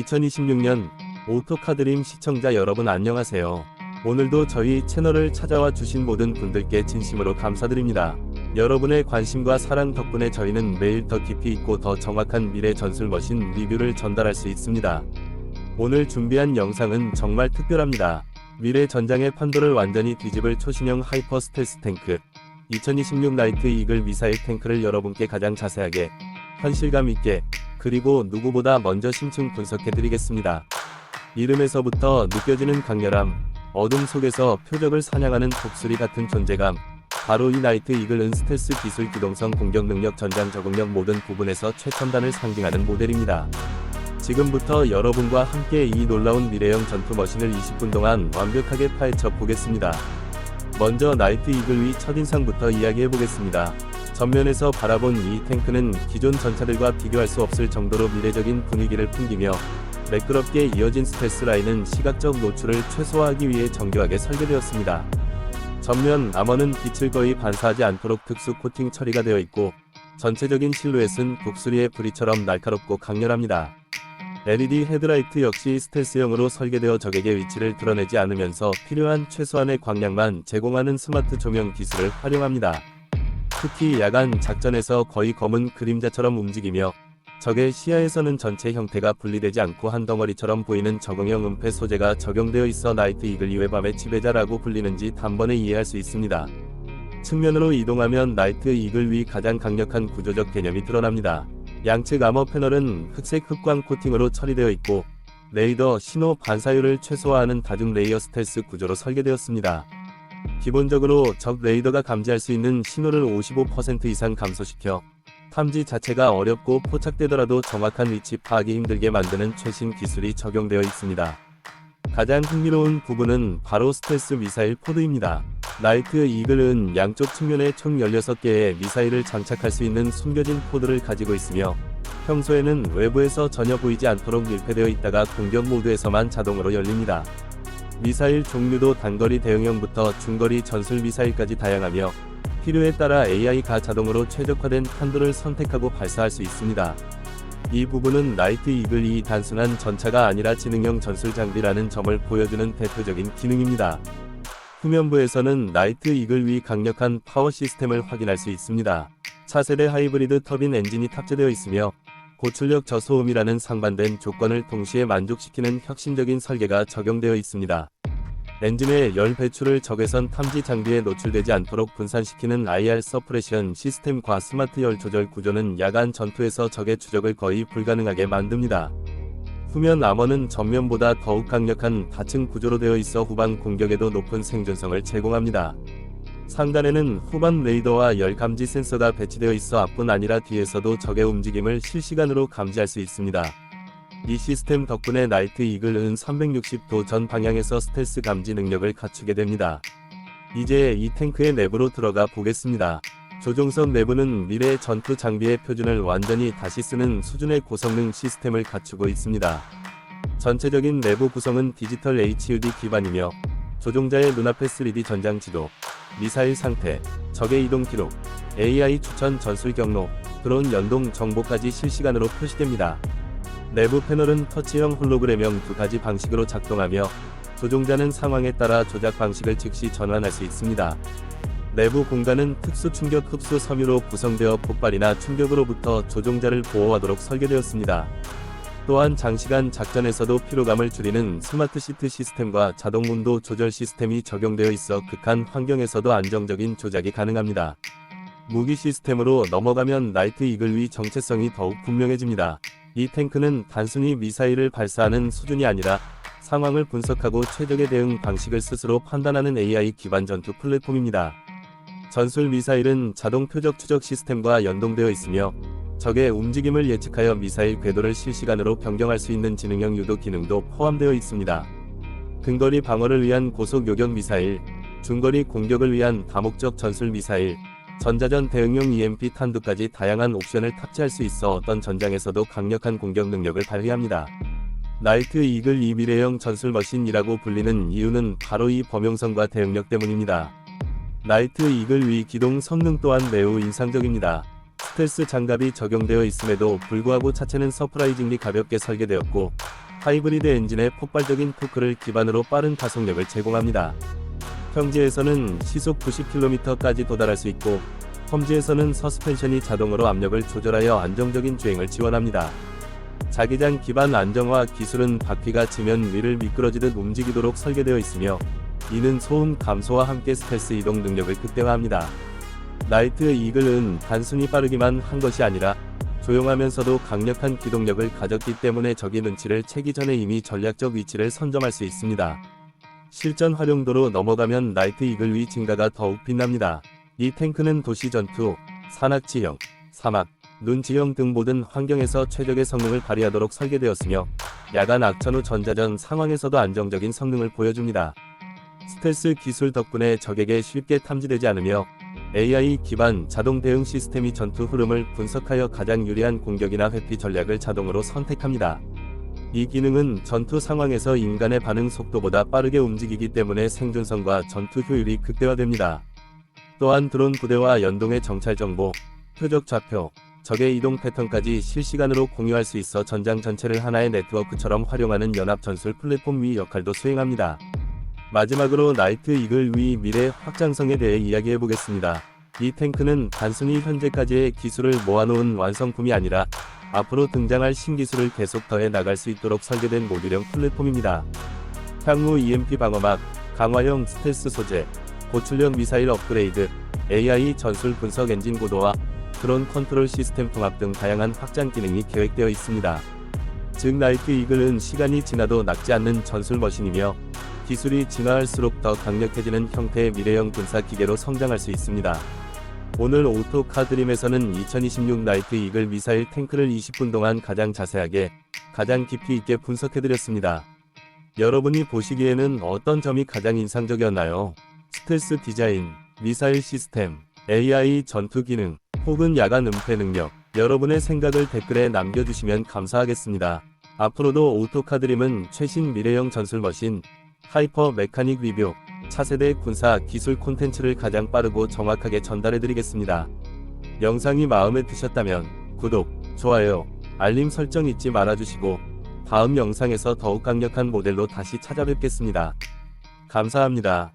2026년 오토카드림 시청자 여러분 안녕하세요. 오늘도 저희 채널을 찾아와 주신 모든 분들께 진심으로 감사드립니다. 여러분의 관심과 사랑 덕분에 저희는 매일 더 깊이 있고 더 정확한 미래 전술 머신 리뷰를 전달할 수 있습니다. 오늘 준비한 영상은 정말 특별합니다. 미래 전장의 판도를 완전히 뒤집을 초신형 하이퍼 스텔스 탱크 2026 나이트 이글 미사일 탱크를 여러분께 가장 자세하게 현실감 있게 그리고 누구보다 먼저 심층 분석해 드리겠습니다. 이름에서부터 느껴지는 강렬함, 어둠 속에서 표적을 사냥하는 독수리 같은 존재감. 바로 이 나이트 이글은 스텔스 기술 기동성 공격 능력 전장 적응력 모든 부분에서 최첨단을 상징하는 모델입니다. 지금부터 여러분과 함께 이 놀라운 미래형 전투 머신을 20분 동안 완벽하게 파헤쳐 보겠습니다. 먼저 나이트 이글 위 첫인상부터 이야기해 보겠습니다. 전면에서 바라본 이 탱크는 기존 전차들과 비교할 수 없을 정도로 미래적인 분위기를 풍기며 매끄럽게 이어진 스텔스 라인은 시각적 노출을 최소화하기 위해 정교하게 설계되었습니다. 전면 암호는 빛을 거의 반사하지 않도록 특수 코팅 처리가 되어 있고 전체적인 실루엣은 독수리의 부리처럼 날카롭고 강렬합니다. LED 헤드라이트 역시 스텔스형으로 설계되어 적에게 위치를 드러내지 않으면서 필요한 최소한의 광량만 제공하는 스마트 조명 기술을 활용합니다. 특히 야간 작전에서 거의 검은 그림자처럼 움직이며 적의 시야에서는 전체 형태가 분리되지 않고 한 덩어리처럼 보이는 적응형 은폐 소재가 적용되어 있어 나이트 이글 이외 밤의 지배자라고 불리는지 단번에 이해할 수 있습니다. 측면으로 이동하면 나이트 이글 위 가장 강력한 구조적 개념이 드러납니다. 양측 암호 패널은 흑색 흑광 코팅으로 처리되어 있고 레이더 신호 반사율을 최소화하는 다중 레이어 스텔스 구조로 설계되었습니다. 기본적으로 적 레이더가 감지할 수 있는 신호를 55% 이상 감소시켜 탐지 자체가 어렵고 포착되더라도 정확한 위치 파악이 힘들게 만드는 최신 기술이 적용되어 있습니다. 가장 흥미로운 부분은 바로 스텔스 미사일 포드입니다. 나이트 이글은 양쪽 측면에 총 16개의 미사일을 장착할 수 있는 숨겨진 포드를 가지고 있으며 평소에는 외부에서 전혀 보이지 않도록 밀폐되어 있다가 공격 모드에서만 자동으로 열립니다. 미사일 종류도 단거리 대응형부터 중거리 전술 미사일까지 다양하며 필요에 따라 AI가 자동으로 최적화된 탄도를 선택하고 발사할 수 있습니다. 이 부분은 나이트 이글이 단순한 전차가 아니라 지능형 전술 장비라는 점을 보여주는 대표적인 기능입니다. 후면부에서는 나이트 이글 위 강력한 파워 시스템을 확인할 수 있습니다. 차세대 하이브리드 터빈 엔진이 탑재되어 있으며 고출력 저소음이라는 상반된 조건을 동시에 만족시키는 혁신적인 설계가 적용되어 있습니다. 엔진의 열 배출을 적외선 탐지 장비에 노출되지 않도록 분산시키는 IR 서프레션 시스템과 스마트 열 조절 구조는 야간 전투에서 적의 추적을 거의 불가능하게 만듭니다. 후면 암호는 전면보다 더욱 강력한 다층 구조로 되어 있어 후방 공격에도 높은 생존성을 제공합니다. 상단에는 후방 레이더와 열 감지 센서가 배치되어 있어 앞뿐 아니라 뒤에서도 적의 움직임을 실시간으로 감지할 수 있습니다. 이 시스템 덕분에 나이트 이글은 360도 전 방향에서 스텔스 감지 능력을 갖추게 됩니다. 이제 이 탱크의 내부로 들어가 보겠습니다. 조종석 내부는 미래 전투 장비의 표준을 완전히 다시 쓰는 수준의 고성능 시스템을 갖추고 있습니다. 전체적인 내부 구성은 디지털 HUD 기반이며 조종자의 눈앞에 3D 전장 지도, 미사일 상태, 적의 이동 기록, AI 추천 전술 경로, 드론 연동 정보까지 실시간으로 표시됩니다. 내부 패널은 터치형 홀로그램형 두 가지 방식으로 작동하며 조종자는 상황에 따라 조작 방식을 즉시 전환할 수 있습니다. 내부 공간은 특수 충격 흡수 섬유로 구성되어 폭발이나 충격으로부터 조종자를 보호하도록 설계되었습니다. 또한 장시간 작전에서도 피로감을 줄이는 스마트 시트 시스템과 자동 온도 조절 시스템이 적용되어 있어 극한 환경에서도 안정적인 조작이 가능합니다. 무기 시스템으로 넘어가면 나이트 이글 위 정체성이 더욱 분명해집니다. 이 탱크는 단순히 미사일을 발사하는 수준이 아니라 상황을 분석하고 최적의 대응 방식을 스스로 판단하는 AI 기반 전투 플랫폼입니다. 전술 미사일은 자동 표적 추적 시스템과 연동되어 있으며 적의 움직임을 예측하여 미사일 궤도를 실시간으로 변경할 수 있는 지능형 유도 기능도 포함되어 있습니다. 근거리 방어를 위한 고속 요격 미사일, 중거리 공격을 위한 다목적 전술 미사일, 전자전 대응용 EMP 탄두까지 다양한 옵션을 탑재할 수 있어 어떤 전장에서도 강력한 공격 능력을 발휘합니다. 나이트 이글 이 미래형 전술 머신이라고 불리는 이유는 바로 이 범용성과 대응력 때문입니다. 나이트 이글 위 기동 성능 또한 매우 인상적입니다. 스텔스 장갑이 적용되어 있음에도 불구하고 차체는 서프라이징리 가볍게 설계되었고 하이브리드 엔진의 폭발적인 토크를 기반으로 빠른 가속력을 제공합니다. 평지에서는 시속 90km까지 도달할 수 있고 험지에서는 서스펜션이 자동으로 압력을 조절하여 안정적인 주행을 지원합니다. 자기장 기반 안정화 기술은 바퀴가 지면 위를 미끄러지듯 움직이도록 설계되어 있으며 이는 소음 감소와 함께 스텔스 이동 능력을 극대화합니다. 나이트 이글은 단순히 빠르기만 한 것이 아니라 조용하면서도 강력한 기동력을 가졌기 때문에 적이 눈치를 채기 전에 이미 전략적 위치를 선점할 수 있습니다. 실전 활용도로 넘어가면 나이트 이글 위 증가가 더욱 빛납니다. 이 탱크는 도시 전투, 산악 지형, 사막, 눈 지형 등 모든 환경에서 최적의 성능을 발휘하도록 설계되었으며 야간 악천 후 전자전 상황에서도 안정적인 성능을 보여줍니다. 스텔스 기술 덕분에 적에게 쉽게 탐지되지 않으며 AI 기반 자동 대응 시스템이 전투 흐름을 분석하여 가장 유리한 공격이나 회피 전략을 자동으로 선택합니다. 이 기능은 전투 상황에서 인간의 반응 속도보다 빠르게 움직이기 때문에 생존성과 전투 효율이 극대화됩니다. 또한 드론 부대와 연동의 정찰 정보, 표적 좌표, 적의 이동 패턴까지 실시간으로 공유할 수 있어 전장 전체를 하나의 네트워크처럼 활용하는 연합 전술 플랫폼 위 역할도 수행합니다. 마지막으로 나이트 이글 위 미래 확장성에 대해 이야기해 보겠습니다. 이 탱크는 단순히 현재까지의 기술을 모아놓은 완성품이 아니라 앞으로 등장할 신기술을 계속 더해 나갈 수 있도록 설계된 모듈형 플랫폼입니다. 향후 EMP 방어막, 강화형 스텔스 소재, 고출력 미사일 업그레이드, AI 전술 분석 엔진 고도화, 드론 컨트롤 시스템 통합 등 다양한 확장 기능이 계획되어 있습니다. 즉 나이트 이글은 시간이 지나도 낡지 않는 전술 머신이며 기술이 진화할수록 더 강력해지는 형태의 미래형 군사 기계로 성장할 수 있습니다. 오늘 오토카드림에서는 2026 나이트 이글 미사일 탱크를 20분 동안 가장 자세하게, 가장 깊이 있게 분석해드렸습니다. 여러분이 보시기에는 어떤 점이 가장 인상적이었나요? 스텔스 디자인, 미사일 시스템, AI 전투 기능, 혹은 야간 은폐 능력, 여러분의 생각을 댓글에 남겨주시면 감사하겠습니다. 앞으로도 오토카드림은 최신 미래형 전술 머신, 하이퍼 메카닉 리뷰, 차세대 군사 기술 콘텐츠를 가장 빠르고 정확하게 전달해드리겠습니다. 영상이 마음에 드셨다면 구독, 좋아요, 알림 설정 잊지 말아주시고 다음 영상에서 더욱 강력한 모델로 다시 찾아뵙겠습니다. 감사합니다.